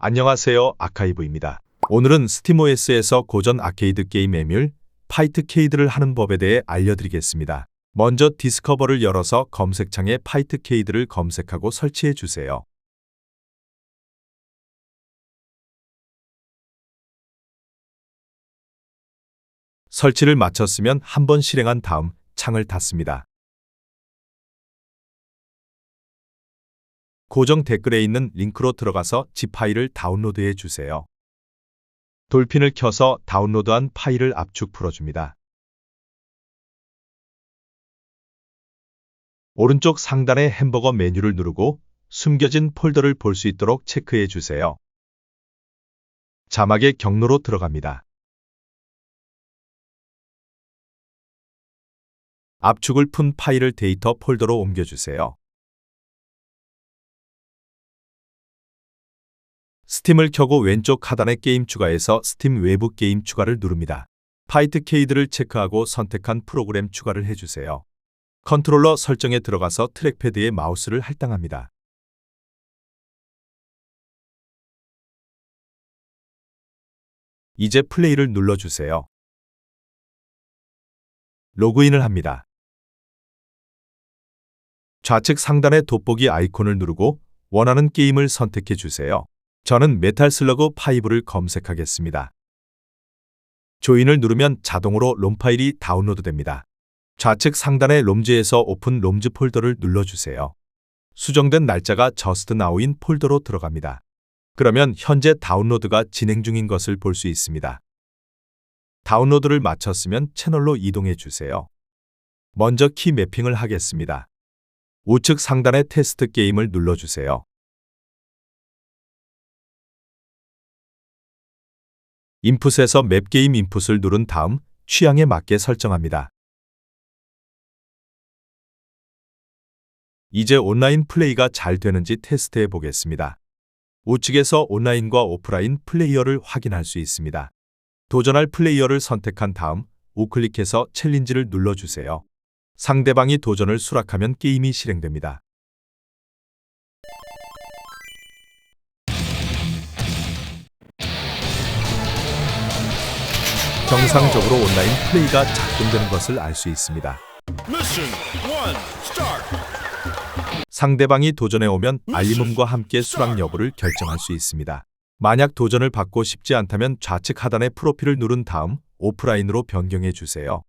안녕하세요. 아카이브입니다. 오늘은 스팀OS에서 고전 아케이드 게임 에뮬 파이트 케이드를 하는 법에 대해 알려드리겠습니다. 먼저 디스커버를 열어서 검색창에 파이트 케이드를 검색하고 설치해 주세요. 설치를 마쳤으면 한 번 실행한 다음 창을 닫습니다. 고정 댓글에 있는 링크로 들어가서 집 파일을 다운로드해 주세요. 돌핀을 켜서 다운로드한 파일을 압축 풀어줍니다. 오른쪽 상단의 햄버거 메뉴를 누르고 숨겨진 폴더를 볼 수 있도록 체크해 주세요. 자막의 경로로 들어갑니다. 압축을 푼 파일을 데이터 폴더로 옮겨주세요. 스팀을 켜고 왼쪽 하단의 게임 추가에서 스팀 외부 게임 추가를 누릅니다. 파이트 케이드를 체크하고 선택한 프로그램 추가를 해주세요. 컨트롤러 설정에 들어가서 트랙패드에 마우스를 할당합니다. 이제 플레이를 눌러주세요. 로그인을 합니다. 좌측 상단의 돋보기 아이콘을 누르고 원하는 게임을 선택해 주세요. 저는 메탈 슬러그 5를 검색하겠습니다. 조인을 누르면 자동으로 롬 파일이 다운로드 됩니다. 좌측 상단의 롬즈에서 오픈 롬즈 폴더를 눌러주세요. 수정된 날짜가 저스트 나우인 폴더로 들어갑니다. 그러면 현재 다운로드가 진행 중인 것을 볼 수 있습니다. 다운로드를 마쳤으면 채널로 이동해 주세요. 먼저 키 매핑을 하겠습니다. 우측 상단의 테스트 게임을 눌러주세요. 인풋에서 맵게임 인풋을 누른 다음 취향에 맞게 설정합니다. 이제 온라인 플레이가 잘 되는지 테스트해 보겠습니다. 우측에서 온라인과 오프라인 플레이어를 확인할 수 있습니다. 도전할 플레이어를 선택한 다음 우클릭해서 챌린지를 눌러주세요. 상대방이 도전을 수락하면 게임이 실행됩니다. 정상적으로 온라인 플레이가 작동되는 것을 알 수 있습니다. 상대방이 도전해 오면 알림음과 함께 수락 여부를 결정할 수 있습니다. 만약 도전을 받고 싶지 않다면 좌측 하단의 프로필을 누른 다음 오프라인으로 변경해 주세요.